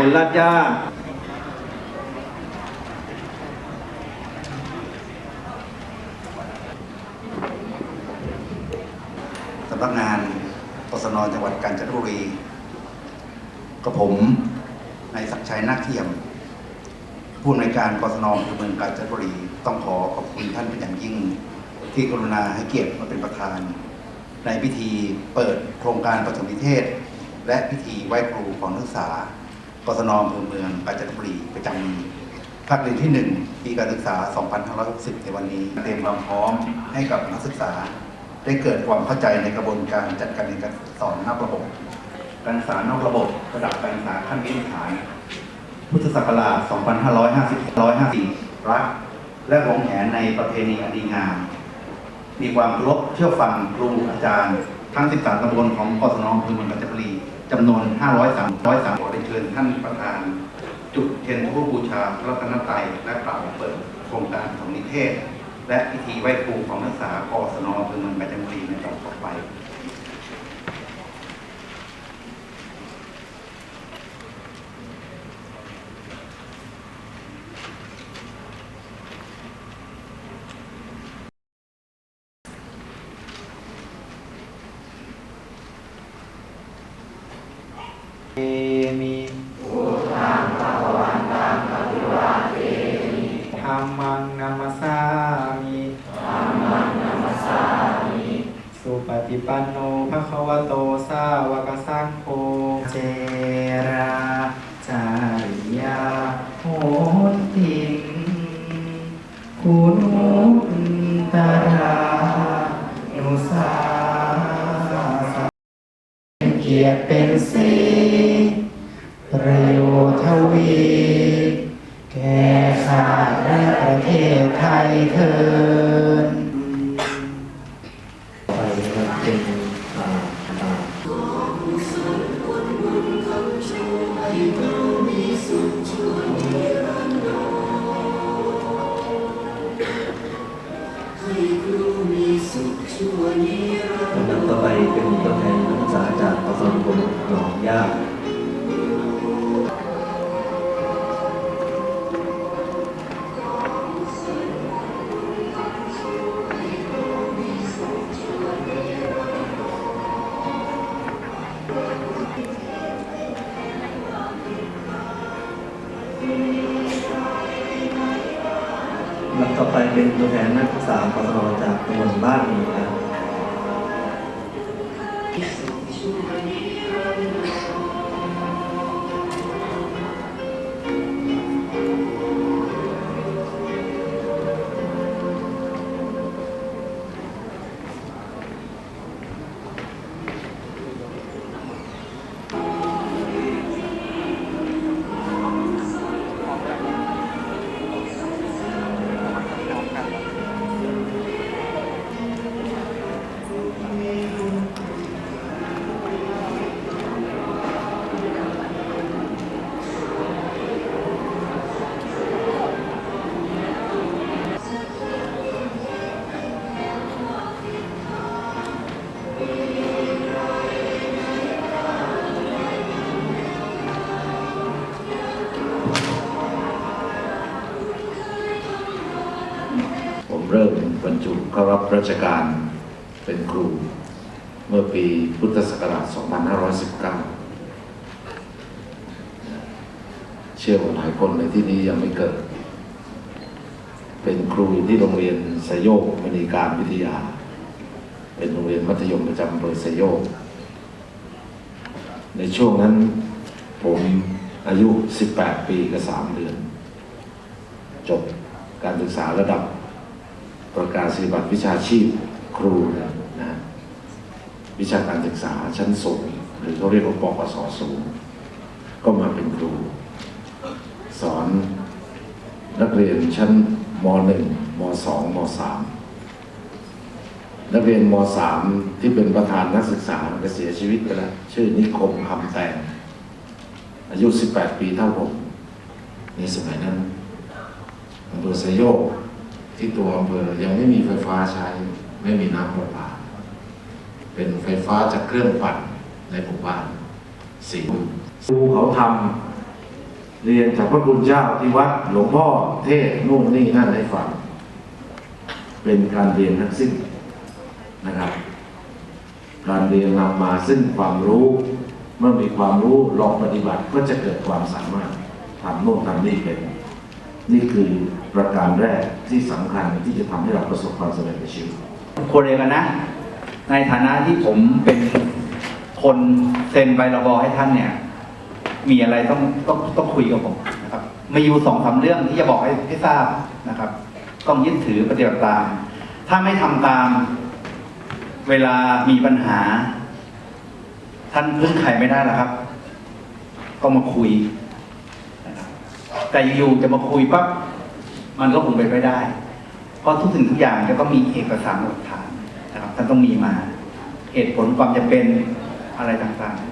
บนลาดย่าสำนักงานกศนจังหวัดกาญจนบุรี กับผมนายศักดิ์ชัยนาคเทียม ผู้อำนวยการกศนอำเภอเมืองกาญจนบุรี ต้องขอขอบคุณท่านเป็นอย่างยิ่ง ที่กรุณาให้เกียรติมาเป็นประธาน ในพิธีเปิดโครงการประถมนิเทศ และพิธีไหว้ครูของนักศึกษา กศนอำเภอเมืองกาญจนบุรีประจำภาคเรียนที่ 1 ปีการศึกษา 2560 ในวันนี้ เตรียมความพร้อมให้กับนักศึกษา ได้เกิดความเข้าใจในกระบวนการจัดการเรียนการสอนนอกระบบ การศึกษานอกระบบระดับการศึกษาขั้นพื้นฐาน พุทธศักราช 2554รักและหวงแหนในประเพณีอดีงาม มีความเคารพเชื่อฟังครูอาจารย์ ทั้ง 13ตำบลของกศนอำเภอเมืองกาญจนบุรี จำนวน503 503ขอได้เชิญท่านประธาน จุดเทียนทูปบูชาพระรัตนตรัยและกล่าวเปิดโครงการของนิเทศ และพิธีไหว้ครูของนักศึกษากศนอำเภอเมืองกาญจนบุรีในตอนต่อไป เอมิพุทธังภควันตังปฏิวาเตมิธรรมังนามัสสามิธรรมังนามัสสามิสุปฏิปันโนภะคะวะโตสาวกสังโฆเจราจาริยาโหติงคุณุตรานุสาสเกียรติเป็นสีประโยชน์ ทวี แก่ชาติและประเทศไทยเทินไปนะครับเป็นอ่าอ่าลำดับต่อไปเป็นตัวแทนนักศึกษาจากกศนบุรีหนองย่า ลำต่อไปเป็นตัวแทนนักศึกษากศนจากตำบลบ้านหมีครับ เริ่มบรรจุเข้ารับราชการเป็นครู เมื่อปีพุทธศักราช 2519 เชื่อว่าหลายคนในที่นี้ยังไม่เกิด เป็นครูที่โรงเรียนสยโยกมณีการวิทยา เป็นโรงเรียนมัธยมประจำอำเภอสยโยก ในช่วงนั้นผมอายุ 18 ปีกับ 3 เดือน จบการศึกษาระดับ ประกาศนียบัตรวิชาชีพครูนี่ยนะวิชาการศึกษาชั้นสูงหรือเขาเรียกว่าปกศสูง ก็มาเป็นครู สอนนักเรียนชั้นม .1 ม .2 ม .3 นักเรียนม .3 ที่เป็นประธานนักศึกษาก็เสียชีวิตไปแล้วชื่อนิคมคำแตงอายุ 18 ปีเท่าผมในสมัยนั้นอำเภอไซโยก ที่ตัวอำเภอยังไม่มีไฟฟ้าใช้ ไม่มีน้ำประปา เป็นไฟฟ้าจากเครื่องปั่นในหมู่บ้านสีครูเขาทเรียนจากพระคุณเจ้าที่วัดหลวงพ่อเทศนู่นนี่นั่นให้ฟัง เป็นการเรียนทั้งสิ้นนะครับ การเรียนนำมาซึ่งความรู้ เมื่อมีความรู้ลองปฏิบัติก็จะเกิดความสามารถทำโน่นทำนี่เป็น นี่คือประการแรกที่สำคัญที่จะทำให้เราประสบความสำเร็จในชีวิตคนเดียวกันนะ ในฐานะที่ผมเป็นคนเซ็นใบระบอให้ท่านเนี่ย มีอะไรต้องต้องต้องคุยกับผมนะครับมีอยู่สองสามเรื่องที่จะบอกให้ให้ทราบนะครับ ต้องยึดถือปฏิบัติตาม ถ้าไม่ทำตามเวลามีปัญหา ท่านพึ่งใครไม่ได้หรอกครับ ก็มาคุย แต่อยู่จะมาคุยปั๊บมันก็คงไปไม่ได้ เพราะทุกสิ่งทุกอย่างจะต้องมีเอกสารหลักฐานนะครับท่านต้องมีมา เหตุผลความจะเป็นอะไรต่างๆ